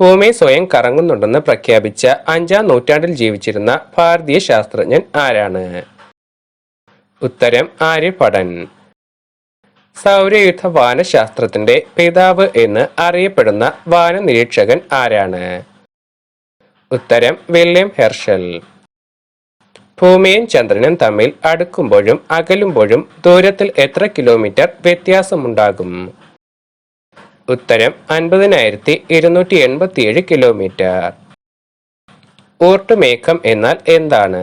ഭൂമി സ്വയം കറങ്ങുന്നുണ്ടെന്ന് പ്രഖ്യാപിച്ച അഞ്ചാം നൂറ്റാണ്ടിൽ ജീവിച്ചിരുന്ന ഭാരതീയ ശാസ്ത്രജ്ഞൻ ആരാണ്? ഉത്തരം ആര്യപടൻ സൗരയുദ്ധ വാനശാസ്ത്രത്തിന്റെ പിതാവ് എന്ന് അറിയപ്പെടുന്ന വാന നിരീക്ഷകൻ ആരാണ്? ഉത്തരം വില്യം ഹെർഷൽ. ഭൂമിയും ചന്ദ്രനും തമ്മിൽ അടുക്കുമ്പോഴും അകലുമ്പോഴും ദൂരത്തിൽ എത്ര കിലോമീറ്റർ വ്യത്യാസമുണ്ടാകും? ഉത്തരം അൻപതിനായിരത്തി ഇരുന്നൂറ്റി എൺപത്തിയേഴ് കിലോമീറ്റർ. ഊർട്ടുമേഘം എന്നാൽ എന്താണ്?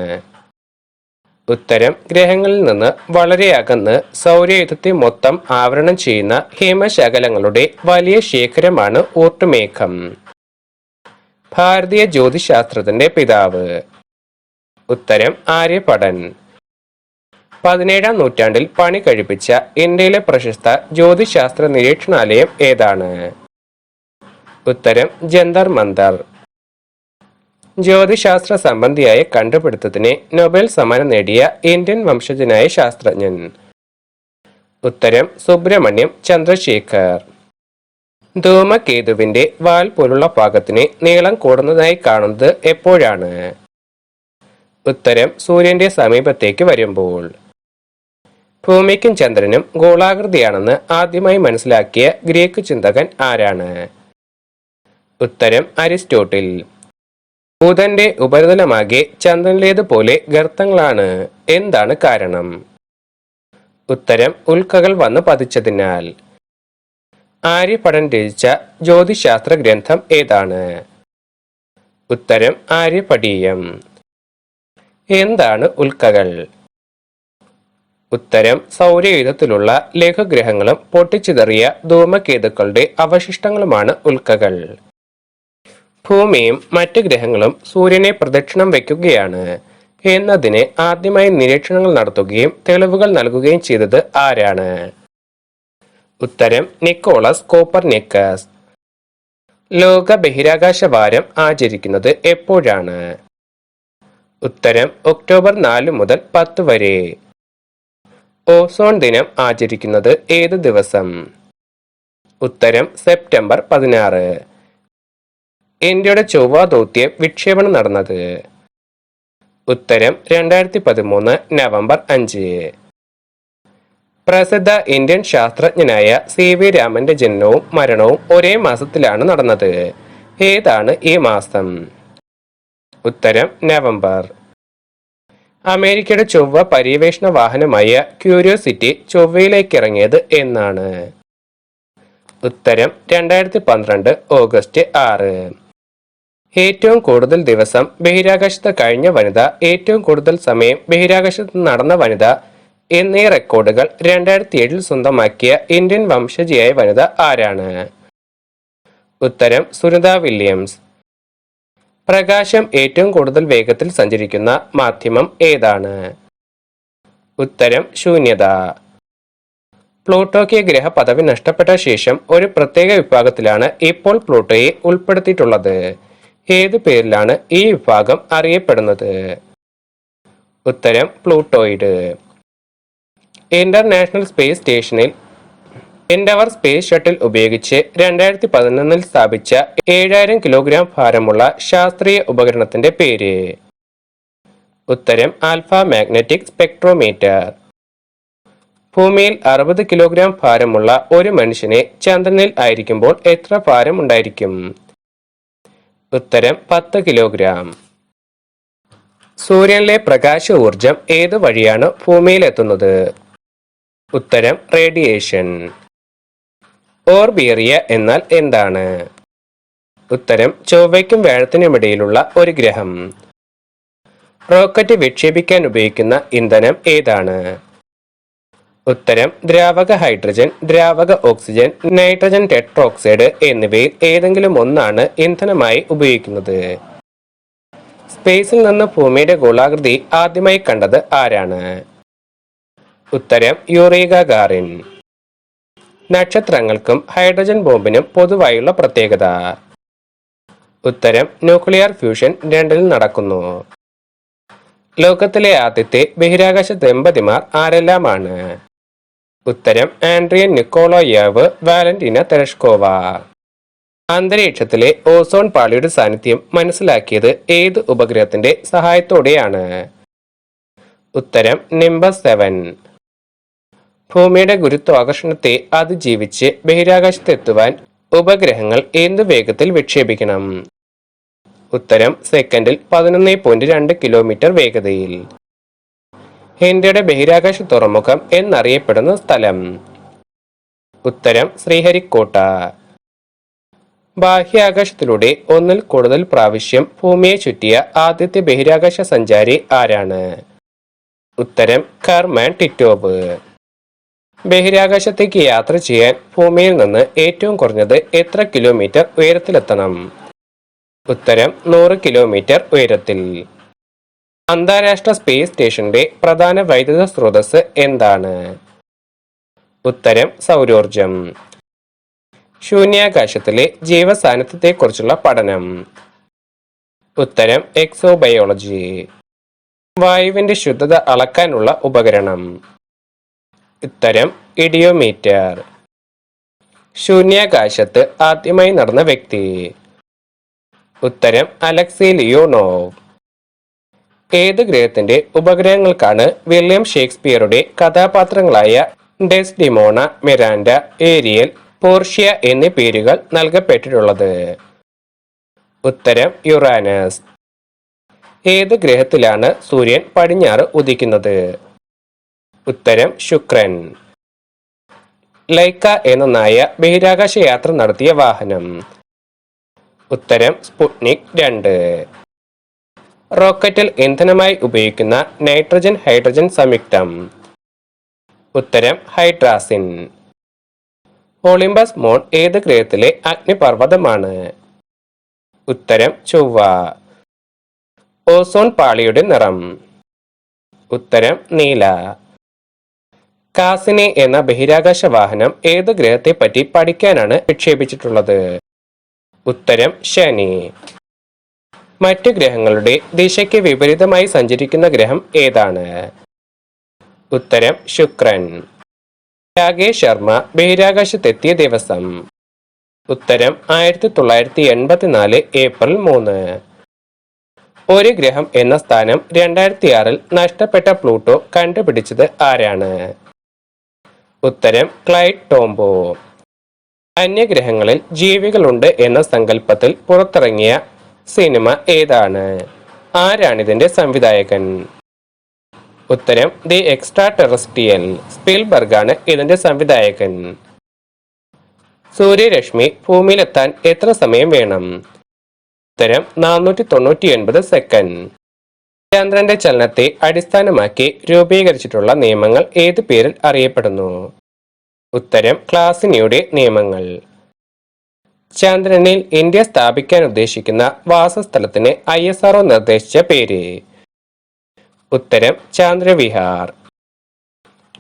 ഉത്തരം ഗ്രഹങ്ങളിൽ നിന്ന് വളരെ അകന്ന് സൗരയുധത്തെ മൊത്തം ആവരണം ചെയ്യുന്ന ഹിമശകലങ്ങളുടെ വലിയ ശേഖരമാണ് ഊർട്ടുമേഘം ഭാരതീയ ജ്യോതിശാസ്ത്രത്തിന്റെ പിതാവ്. ഉത്തരം ആര്യഭടൻ പതിനേഴാം നൂറ്റാണ്ടിൽ പണി കഴിപ്പിച്ച ഇന്ത്യയിലെ പ്രശസ്ത ജ്യോതിശാസ്ത്ര നിരീക്ഷണാലയം ഏതാണ്? ഉത്തരം ജന്തർ മന്ദർ. ജ്യോതിശാസ്ത്ര സംബന്ധിയായ കണ്ടുപിടുത്തത്തിന് നൊബേൽ സമ്മാനം നേടിയ ഇന്ത്യൻ വംശജനായ ശാസ്ത്രജ്ഞൻ. ഉത്തരം സുബ്രഹ്മണ്യം ചന്ദ്രശേഖർ. ധൂമകേതുവിന്റെ വാൽ പോലുള്ള ഭാഗത്തിന് നീളം കൂടുന്നതായി കാണുന്നത് എപ്പോഴാണ്? ഉത്തരം സൂര്യന്റെ സമീപത്തേക്ക് വരുമ്പോൾ. ഭൂമിക്കും ചന്ദ്രനും ഗോളാകൃതിയാണെന്ന് ആദ്യമായി മനസ്സിലാക്കിയ ഗ്രീക്ക് ചിന്തകൻ ആരാണ്? ഉത്തരം അരിസ്റ്റോട്ടിൽ. ബുധന്റെ ഉപരിതലമാകെ ചന്ദ്രനിലേതുപോലെ ഗർത്തങ്ങളാണ്. എന്താണ് കാരണം? ഉത്തരം ഉൽക്കകൾ വന്ന് പതിച്ചതിനാൽ. ആര്യഭടൻ രചിച്ച ജ്യോതിശാസ്ത്ര ഗ്രന്ഥം ഏതാണ്? ഉത്തരം ആര്യപടീയം. എന്താണ് ഉൽക്കകൾ? ഉത്തരം സൗരയുധത്തിലുള്ള ലഘുഗ്രഹങ്ങളും പൊട്ടിച്ചിതറിയ ധൂമകേതുക്കളുടെ അവശിഷ്ടങ്ങളുമാണ് ഉൽക്കകൾ. ഭൂമിയും മറ്റ് ഗ്രഹങ്ങളും സൂര്യനെ പ്രദക്ഷിണം വയ്ക്കുകയാണ്. എന്നതിന് ആദ്യമായി നിരീക്ഷണങ്ങൾ നടത്തുകയും തെളിവുകൾ നൽകുകയും ചെയ്തത് ആരാണ്? ഉത്തരം നിക്കോളസ് കോപ്പർനിക്കസ്. ലോക ബഹിരാകാശ വാരം ആചരിക്കുന്നത് എപ്പോഴാണ്? ഉത്തരം ഒക്ടോബർ നാല് മുതൽ പത്ത് വരെ. ഓസോൺ ദിനം ആചരിക്കുന്നത് ഏത് ദിവസം? ഉത്തരം സെപ്റ്റംബർ പതിനാറ്. ഇന്ത്യയുടെ ചൊവ്വ ദൗത്യം വിക്ഷേപണം നടന്നത്. ഉത്തരം രണ്ടായിരത്തി പതിമൂന്ന് നവംബർ അഞ്ച്. പ്രസിദ്ധ ഇന്ത്യൻ ശാസ്ത്രജ്ഞനായ സി വി രാമന്റെ ജന്മവും മരണവും ഒരേ മാസത്തിലാണ് നടന്നത്. ഏതാണ് ഈ മാസം? ഉത്തരം നവംബർ. അമേരിക്കയുടെ ചൊവ്വ പര്യവേഷണ വാഹനമായ ക്യൂരിയോസിറ്റി ചൊവ്വയിലേക്ക് ഇറങ്ങിയത് എന്നാണ്. ഉത്തരം രണ്ടായിരത്തി പന്ത്രണ്ട് ഓഗസ്റ്റ് ആറ്. ഏറ്റവും കൂടുതൽ ദിവസം ബഹിരാകാശത്ത് കഴിഞ്ഞ വനിത ഏറ്റവും കൂടുതൽ സമയം ബഹിരാകാശത്ത് നടന്ന വനിത എന്നീ റെക്കോർഡുകൾ രണ്ടായിരത്തി ഏഴിൽ സ്വന്തമാക്കിയ ഇന്ത്യൻ വംശജിയായ വനിത ആരാണ്? ഉത്തരം സുനിത വില്യംസ്. പ്രകാശം ഏറ്റവും കൂടുതൽ വേഗത്തിൽ സഞ്ചരിക്കുന്ന മാധ്യമം ഏതാണ്? ഉത്തരം ശൂന്യത. പ്ലൂട്ടോയ്ക്ക് ഗ്രഹ പദവി നഷ്ടപ്പെട്ട ശേഷം ഒരു പ്രത്യേക വിഭാഗത്തിലാണ് ഇപ്പോൾ പ്ലൂട്ടോയെ ഉൾപ്പെടുത്തിയിട്ടുള്ളത്. ഏതു പേരിലാണ് ഈ വിഭാഗം അറിയപ്പെടുന്നത്? ഉത്തരം പ്ലൂട്ടോയിഡ്. ഇന്റർനാഷണൽ സ്പേസ് സ്റ്റേഷനിൽ എൻഡവർ സ്പേസ് ഷട്ടിൽ ഉപയോഗിച്ച് രണ്ടായിരത്തി പതിനൊന്നിൽ സ്ഥാപിച്ച ഏഴായിരം കിലോഗ്രാം ഭാരമുള്ള ശാസ്ത്രീയ ഉപകരണത്തിന്റെ പേര്. ഉത്തരം ആൽഫ മാഗ്നറ്റിക് സ്പെക്ട്രോമീറ്റർ. ഭൂമിയിൽ അറുപത് കിലോഗ്രാം ഭാരമുള്ള ഒരു മനുഷ്യനെ ചന്ദ്രനിൽ ആയിരിക്കുമ്പോൾ എത്ര ഭാരം ഉണ്ടായിരിക്കും? ഉത്തരം പത്ത് കിലോഗ്രാം സൂര്യനിലെ പ്രകാശ ഊർജം ഏത് വഴിയാണ് ഭൂമിയിലെത്തുന്നത്? ഉത്തരം റേഡിയേഷൻ. ഓർബിയറിയ എന്നാൽ എന്താണ്? ഉത്തരം ചൊവ്വയ്ക്കും വ്യാഴത്തിനുമിടയിലുള്ള ഒരു ഗ്രഹം. റോക്കറ്റ് വിക്ഷേപിക്കാൻ ഉപയോഗിക്കുന്ന ഇന്ധനം ഏതാണ്? ഉത്തരം ദ്രാവക ഹൈഡ്രജൻ ദ്രാവക ഓക്സിജൻ നൈട്രജൻ ടെട്രോക്സൈഡ് എന്നിവയിൽ ഏതെങ്കിലും ഒന്നാണ് ഇന്ധനമായി ഉപയോഗിക്കുന്നത്. സ്പേസിൽ നിന്ന് ഭൂമിയുടെ ഗോളാകൃതി ആദ്യമായി കണ്ടത് ആരാണ്? ഉത്തരം യൂറീഗ ഗാറിൻ നക്ഷത്രങ്ങൾക്കും ഹൈഡ്രജൻ ബോംബിനും പൊതുവായുള്ള പ്രത്യേകത. ഉത്തരം ന്യൂക്ലിയർ ഫ്യൂഷൻ രണ്ടിൽ നടക്കുന്നു. ലോകത്തിലെ ആദ്യത്തെ ബഹിരാകാശ ദമ്പതിമാർ ആരെല്ലാമാണ്? ഉത്തരം ആൻഡ്രിയൻ നിക്കോളോയേവ് വാലന്റീന തെരഷ്കോവ. അന്തരീക്ഷത്തിലെ ഓസോൺ പാളിയുടെ സാന്നിധ്യം മനസ്സിലാക്കിയത് ഏത് ഉപഗ്രഹത്തിന്റെ സഹായത്തോടെയാണ്? ഉത്തരം നമ്പർ സെവൻ. ഭൂമിയുടെ ഗുരുത്വാകർഷണത്തെ അതിജീവിച്ച് ബഹിരാകാശത്തെത്തുവാൻ ഉപഗ്രഹങ്ങൾ എന്തു വേഗത്തിൽ വിക്ഷേപിക്കണം? ഉത്തരം സെക്കൻഡിൽ പതിനൊന്ന് പോയിന്റ് രണ്ട് കിലോമീറ്റർ വേഗതയിൽ. ഇന്ത്യയുടെ ബഹിരാകാശ തുറമുഖം എന്നറിയപ്പെടുന്ന സ്ഥലം. ഉത്തരം ശ്രീഹരിക്കോട്ട. ബാഹ്യാകാശത്തിലൂടെ ഒന്നിൽ കൂടുതൽ പ്രാവശ്യം ഭൂമിയെ ചുറ്റിയ ആദ്യത്തെ ബഹിരാകാശ സഞ്ചാരി ആരാണ്? ഉത്തരം കർമാൻ ടിറ്റോബ് ബഹിരാകാശത്തേക്ക് യാത്ര ചെയ്യാൻ ഭൂമിയിൽ നിന്ന് ഏറ്റവും കുറഞ്ഞത് എത്ര കിലോമീറ്റർ ഉയരത്തിലെത്തണം? ഉത്തരം നൂറ് കിലോമീറ്റർ ഉയരത്തിൽ. അന്താരാഷ്ട്ര സ്പേസ് സ്റ്റേഷന്റെ പ്രധാന വൈദ്യുത സ്രോതസ് എന്താണ്? ഉത്തരം സൗരോർജം. ശൂന്യാകാശത്തിലെ ജീവസാന്നിധ്യത്തെക്കുറിച്ചുള്ള പഠനം. ഉത്തരം എക്സോബയോളജി. വായുവിന്റെ ശുദ്ധത അളക്കാനുള്ള ഉപകരണം. ഉത്തരം ഇഡിയോമീറ്റർ. ശൂന്യാകാശത്ത് ആദ്യമായി നടന്ന വ്യക്തി. ഉത്തരം അലക്സി ലിയോണോവ്. ഏത് ഗ്രഹത്തിന്റെ ഉപഗ്രഹങ്ങൾക്കാണ് വില്യം ഷേക്സ്പിയറുടെ കഥാപാത്രങ്ങളായ ഡെസ്ഡിമോണ മിറാൻഡ ഏരിയൽ പോർഷ്യ എന്നീ പേരുകൾ നൽകപ്പെട്ടിട്ടുള്ളത്. ഉത്തരം യുറാനസ്. ഏത് ഗ്രഹത്തിലാണ് സൂര്യൻ പടിഞ്ഞാറ് ഉദിക്കുന്നത്? ഉത്തരം ശുക്രൻ. ലൈക്ക എന്ന നായ ബഹിരാകാശ യാത്ര നടത്തിയ വാഹനം. ഉത്തരം സ്പുട്നിക് രണ്ട്. റോക്കറ്റിൽ ഇന്ധനമായി ഉപയോഗിക്കുന്ന നൈട്രജൻ ഹൈഡ്രജൻ സംയുക്തം. ഉത്തരം ഹൈഡ്രാസിൻ. ഒളിമ്പസ് മോൺ ഏത് ഗ്രഹത്തിലെ അഗ്നിപർവതമാണ്? ഉത്തരം ചൊവ്വ. ഓസോൺ പാളിയുടെ നിറം. ഉത്തരം നീല. കാസിനി എന്ന ബഹിരാകാശ വാഹനം ഏത് ഗ്രഹത്തെ പറ്റി പഠിക്കാനാണ് വിക്ഷേപിച്ചിട്ടുള്ളത് ഉത്തരം ശനി. മറ്റു ഗ്രഹങ്ങളുടെ ദിശയ്ക്ക് വിപരീതമായി സഞ്ചരിക്കുന്ന ഗ്രഹം ഏതാണ്? ഉത്തരം ശുക്രൻ. രാകേഷ് ശർമ്മ ബഹിരാകാശത്തെത്തിയ ദിവസം. ഉത്തരം ആയിരത്തി തൊള്ളായിരത്തി എൺപത്തിനാല് ഏപ്രിൽ മൂന്ന്. ഒരു ഗ്രഹം എന്ന സ്ഥാനം രണ്ടായിരത്തി ആറിൽ നഷ്ടപ്പെട്ട പ്ലൂട്ടോ കണ്ടുപിടിച്ചത് ആരാണ്? ഉത്തരം ക്ലൈഡ് ടോംബോ. അന്യഗ്രഹങ്ങളിൽ ജീവികളുണ്ട് എന്ന സങ്കല്പത്തിൽ പുറത്തിറങ്ങിയ സിനിമ ഏതാണ്? ആരാണിതിന്റെ സംവിധായകൻ? ഉത്തരം ദി എക്സ്ട്രാ ടെറസ്ട്രിയൽ സ്പിൽബർഗാണ് ഇതിന്റെ സംവിധായകൻ. സൂര്യരശ്മി ഭൂമിയിലെത്താൻ എത്ര സമയം വേണം? ഉത്തരം നാനൂറ്റി തൊണ്ണൂറ്റി ഒൻപത് സെക്കൻഡ്. ചന്ദ്രന്റെ ചലനത്തെ അടിസ്ഥാനമാക്കി രൂപീകരിച്ചിട്ടുള്ള നിയമങ്ങൾ ഏത് പേരിൽ അറിയപ്പെടുന്നു? ഉത്തരം ക്ലാസിനിയുടെ നിയമങ്ങൾ. ചന്ദ്രനിൽ ഇന്ത്യ സ്ഥാപിക്കാൻ ഉദ്ദേശിക്കുന്ന വാസസ്ഥലത്തിന് ഐ എസ് ആർഒ നിർദ്ദേശിച്ച പേര്. ഉത്തരം ചന്ദ്രവിഹാർ.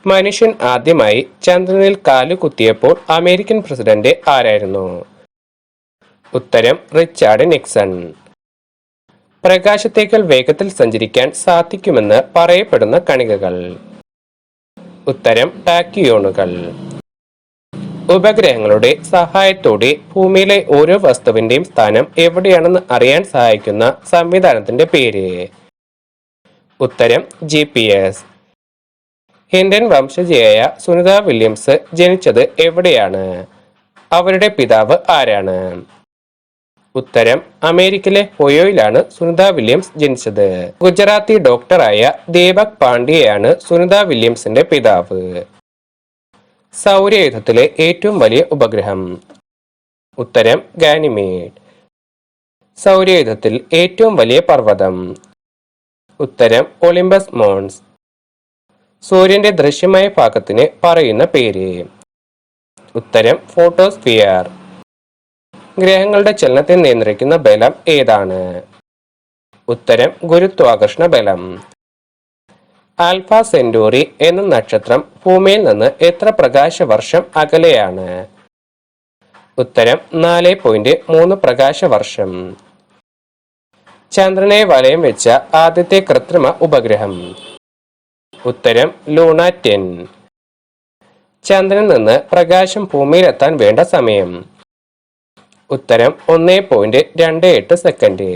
മനുഷ്യൻ ആദ്യമായി ചന്ദ്രനിൽ കാലു കുത്തിയപ്പോൾ അമേരിക്കൻ പ്രസിഡന്റ് ആരായിരുന്നു? ഉത്തരം റിച്ചാർഡ് നിക്സൺ. പ്രകാശത്തേക്കാൾ വേഗത്തിൽ സഞ്ചരിക്കാൻ സാധിക്കുമെന്ന് പറയപ്പെടുന്ന കണികകൾ. ഉത്തരം ടാക്കിയോണുകൾ ഉപഗ്രഹങ്ങളുടെ സഹായത്തോടെ ഭൂമിയിലെ ഓരോ വസ്തുവിന്റെയും സ്ഥാനം എവിടെയാണെന്ന് അറിയാൻ സഹായിക്കുന്ന സംവിധാനത്തിന്റെ പേര്. ഉത്തരം ജി പി എസ്. ഇന്ത്യൻ വംശജയായ സുനിത വില്യംസ് ജനിച്ചത് എവിടെയാണ്? അവരുടെ പിതാവ് ആരാണ്? ഉത്തരം അമേരിക്കയിലെ ഹൊയോയിലാണ് സുനിത വില്യംസ് ജനിച്ചത്. ഗുജറാത്തി ഡോക്ടറായ ദീപക് പാണ്ഡ്യയാണ് സുനിത വില്യംസിന്റെ പിതാവ്. സൗരയുധത്തിലെ ഏറ്റവും വലിയ ഉപഗ്രഹം. ഉത്തരം ഗാനിമേഡ്. സൗരയുധത്തിൽ ഏറ്റവും വലിയ പർവതം. ഉത്തരം ഒളിമ്പസ് മോൺസ്. സൂര്യന്റെ ദൃശ്യമായ ഭാഗത്തിന് പറയുന്ന പേര്. ഉത്തരം ഫോട്ടോസ്ഫിയർ. ഗ്രഹങ്ങളുടെ ചലനത്തെ നിയന്ത്രിക്കുന്ന ബലം ഏതാണ്? ഉത്തരം ഗുരുത്വാകർഷണ ബലം. ആൽഫ സെന്റോറി എന്ന നക്ഷത്രം ഭൂമിയിൽ നിന്ന് എത്ര പ്രകാശ വർഷം അകലെയാണ്? ഉത്തരം നാല് പോയിന്റ് മൂന്ന് പ്രകാശ വർഷം ചന്ദ്രനെ വലയം വെച്ച ആദ്യത്തെ കൃത്രിമ ഉപഗ്രഹം. ഉത്തരം ലൂണ ടെൻ. ചന്ദ്രനിൽ നിന്ന് പ്രകാശം ഭൂമിയിലെത്താൻ വേണ്ട സമയം. ഉത്തരം ഒന്ന് പോയിന്റ് രണ്ട് എട്ട് സെക്കൻഡ്